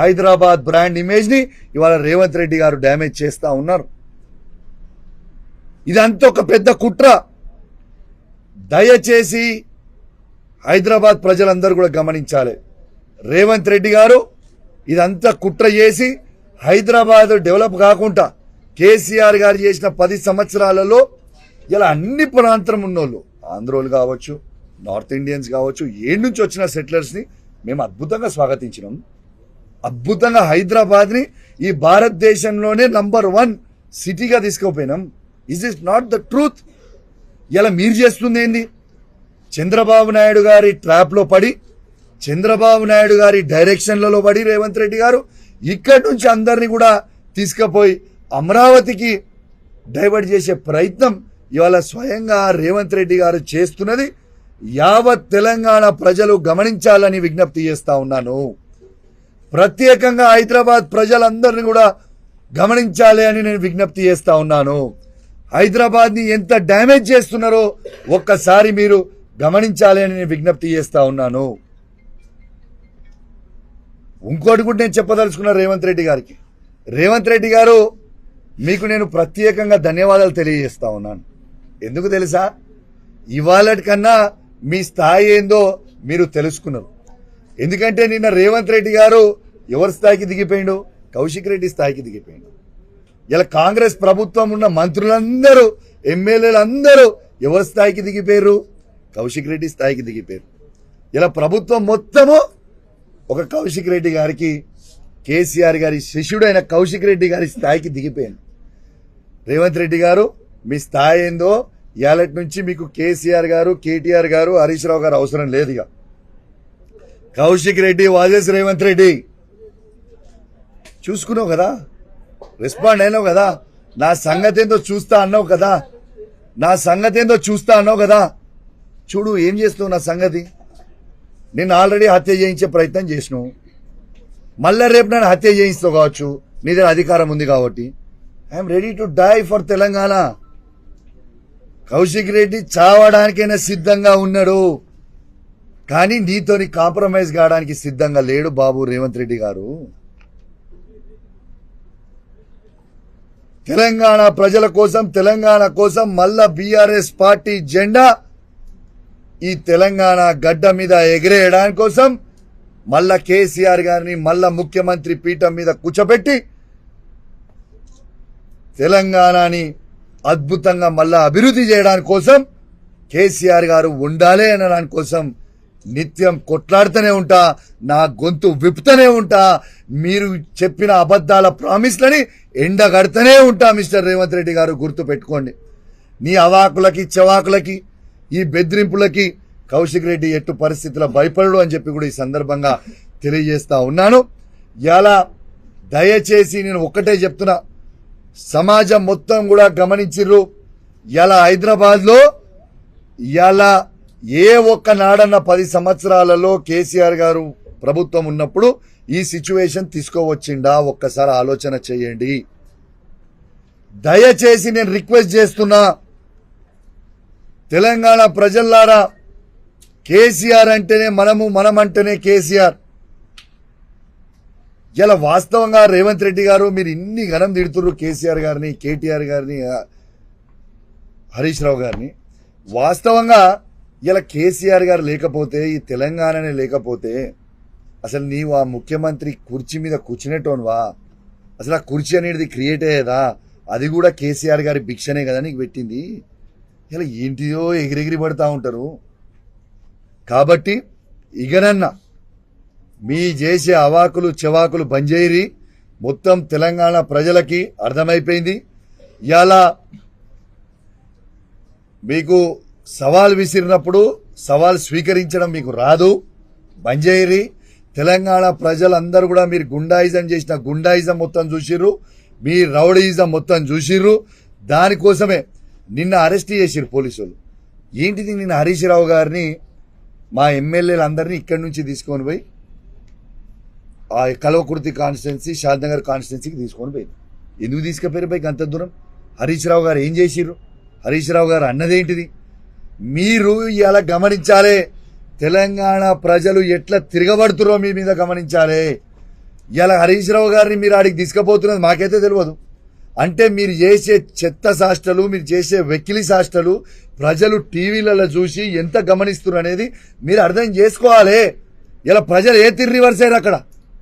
Hyderabad brand ఇమేజ్ని ఇవాళ రేవంత్ రెడ్డి గారు డ్యామేజ్ చేస్తా ఉన్నారు. ఇదంతా ఒక పెద్ద కుట్ర. దయచేసి హైదరాబాద్ ప్రజలందరూ కూడా గమనించాలి. రేవంత్ రెడ్డి గారు ఇదంతా కుట్ర చేసి హైదరాబాద్ డెవలప్ కాకుండా కేసీఆర్ గారు చేసిన పది సంవత్సరాలలో ఇలా అన్ని ప్రాంతం ఉన్నోళ్ళు ఆంధ్రోలు కావచ్చు నార్త్ ఇండియన్స్ కావచ్చు ఏడు నుంచి వచ్చిన సెటిలర్స్ని మేము అద్భుతంగా స్వాగతించినాం. అద్భుతంగా హైదరాబాద్ని ఈ భారతదేశంలోనే నంబర్ వన్ సిటీగా తీసుకుపోయినాం. Is is not the truth ఇలా మీరు చేస్తుంది ఏంది? చంద్రబాబు నాయుడు గారి ట్రాప్లో పడి చంద్రబాబు నాయుడు గారి డైరెక్షన్లలో పడి రేవంత్ రెడ్డి గారు ఇక్కడి నుంచి అందరినీ కూడా తీసుకుపోయి అమరావతికి డైవర్ట్ చేసే ప్రయత్నం ఇవాళ స్వయంగా రేవంత్ రెడ్డి గారు చేస్తున్నది. యావత్ తెలంగాణ ప్రజలు గమనించాలని విజ్ఞప్తి చేస్తా ఉన్నాను. ప్రత్యేకంగా హైదరాబాద్ ప్రజలందరినీ కూడా గమనించాలి అని నేను విజ్ఞప్తి చేస్తా ఉన్నాను. హైదరాబాద్ని ఎంత డ్యామేజ్ చేస్తున్నారో ఒక్కసారి మీరు గమనించాలి అని నేను విజ్ఞప్తి చేస్తా ఉన్నాను. ఇంకోటి కూడా నేను చెప్పదలుచుకున్నా రేవంత్ రెడ్డి గారికి. రేవంత్ రెడ్డి గారు మీకు నేను ప్రత్యేకంగా ధన్యవాదాలు తెలియజేస్తా ఉన్నాను. ఎందుకు తెలుసా? ఇవాళ కన్నా మీ స్థాయి ఏందో మీరు తెలుసుకున్నారు. ఎందుకంటే నిన్న రేవంత్ రెడ్డి గారు ఎవరి స్థాయికి దిగిపోయిండు? కౌశిక్ రెడ్డి స్థాయికి దిగిపోయిండు. ఇలా కాంగ్రెస్ ప్రభుత్వం ఉన్న మంత్రులందరూ ఎమ్మెల్యేలు అందరూ ఎవరి స్థాయికి దిగిపోయారు కౌశిక్ రెడ్డి స్థాయికి దిగిపోయారు ఇలా ప్రభుత్వం మొత్తము ఒక కౌశిక్ రెడ్డి గారికి కేసీఆర్ గారి శిష్యుడైన కౌశిక్ రెడ్డి గారి స్థాయికి దిగిపోయాను రేవంత్ రెడ్డి గారు మీ స్థాయి ఏందో? ఇవాళటి నుంచి మీకు కేసీఆర్ గారు కేటీఆర్ గారు హరీష్ రావు గారు అవసరం లేదు ఇక. కౌశిక్ రెడ్డి వాజేస్ రేవంత్ రెడ్డి. చూసుకున్నావు కదా? రెస్పాండ్ అయినావు కదా? నా సంగతి ఏందో చూస్తా అన్నావు కదా? నా సంగతి ఏందో చూస్తా అన్నావు కదా? చూడు ఏం చేస్తున్నావు నా సంగతి? నేను ఆల్రెడీ హత్య చేయించే ప్రయత్నం చేసినావు. మళ్ళా రేపు నన్ను హత్య చేయిస్తావు కావచ్చు. నీ దగ్గర అధికారం ఉంది కాబట్టి. I'm ready to die for Telangana. Kaushik Reddy చావడానికైనా సిద్ధంగా ఉన్నాడు. కానీ నీతోని కాంప్రమైజ్ కావడానికి సిద్ధంగా లేడు బాబు రేవంత్ రెడ్డి గారు. తెలంగాణ ప్రజల కోసం తెలంగాణ కోసం మళ్ళా బీఆర్ఎస్ పార్టీ జెండా ఈ తెలంగాణ గడ్డ మీద ఎగిరేయడానికి కోసం మళ్ళా కేసీఆర్ గారిని మళ్ళా ముఖ్యమంత్రి పీఠం మీద కూర్చోబెట్టి తెలంగాణని అద్భుతంగా మళ్ళా అభివృద్ధి చేయడానికి కోసం కేసీఆర్ గారు ఉండాలి అనడానికి కోసం నిత్యం కొట్లాడుతూనే ఉంటా నా గొంతు విప్పుతూనే ఉంటా మీరు చెప్పిన అబద్ధాల ప్రామిస్లని ఎండగడుతూనే ఉంటా మిస్టర్ రేవంత్ రెడ్డి గారు గుర్తు పెట్టుకోండి నీ అవాకులకి చెవాకులకి ఈ బెదిరింపులకి కౌశిక్ రెడ్డి ఎట్టు పరిస్థితుల్లో భయపడడు అని చెప్పి కూడా ఈ సందర్భంగా తెలియజేస్తా ఉన్నాను. ఇలా దయచేసి నేను ఒక్కటే చెప్తున్నా సమాజం మొత్తం కూడా గమనించిర్రు. ఇలా హైదరాబాద్లో ఇలా ఏ ఒక్క నాడన్న పది సంవత్సరాలలో కేసీఆర్ గారు ప్రభుత్వం ఉన్నప్పుడు ఈ సిచ్యువేషన్ తీసుకోవచ్చిండా? ఒక్కసారి ఆలోచన చేయండి. దయచేసి నేను రిక్వెస్ట్ చేస్తున్నా తెలంగాణ ప్రజల్లారా కేసీఆర్ అంటేనే మనము మనం అంటేనే కేసీఆర్. ఇలా వాస్తవంగా రేవంత్ రెడ్డి గారు మీరు ఇన్ని ఘనం తిడుతున్నారు కేసీఆర్ గారిని కేటీఆర్ గారిని హరీష్ రావు గారిని. వాస్తవంగా ఇలా కేసీఆర్ గారు లేకపోతే ఈ తెలంగాణనే లేకపోతే అసలు నీవు ఆ ముఖ్యమంత్రి కుర్చీ మీద కూర్చునేటోన్వా? అసలు ఆ కుర్చీ అనేది క్రియేట్ అయ్యేదా? అది కూడా కేసీఆర్ గారి భిక్షనే కదా నీకు పెట్టింది? ఇలా ఏంటిదో ఎగిరెగిరి పడుతూ ఉంటారు. కాబట్టి ఇగనన్నా మీ చేసే అవాకులు చెవాకులు బంజేరి మొత్తం తెలంగాణ ప్రజలకి అర్థమైపోయింది. ఇలా మీకు సవాల్ విసిరినప్పుడు సవాల్ స్వీకరించడం మీకు రాదు. బంజేరి తెలంగాణ ప్రజలందరూ కూడా మీరు గుండాయిజం చేసిన గుండాయిజం మొత్తం చూసిర్రు. మీ రౌడీయిజం మొత్తం చూసిర్రు. దానికోసమే నిన్న అరెస్ట్ చేసిర్రు పోలీసులు. ఏంటిది నిన్న హరీష్ రావు గారిని మా ఎమ్మెల్యేలందరినీ ఇక్కడి నుంచి తీసుకొని పోయి ఆ కల్వకుర్తి కాన్స్టిట్యున్సీ షాద్నగర్ కాన్స్టిట్యున్సీకి తీసుకొని పోయింది. ఎందుకు తీసుకుపోయారు పైకి అంత దూరం? హరీష్ రావు గారు ఏం చేసిర్రు? హరీష్ రావు గారు అన్నదేంటిది మీరు ఇలా గమనించాలి. తెలంగాణ ప్రజలు ఎట్లా తిరగబడుతురో మీ మీద గమనించాలి. ఇలా హరీష్ రావు గారిని మీరు ఆడికి తీసుకుపోతున్నది మాకైతే తెలియదు అంటే మీరు చేసే చెత్త సాష్టలు మీరు చేసే వెకిలి సాష్టలు ప్రజలు టీవీలలో చూసి ఎంత గమనిస్తున్నారు అనేది మీరు అర్థం చేసుకోవాలి. ఇలా ప్రజలు ఏ తిరిగి రివర్స్ అయ్యారు అక్కడ.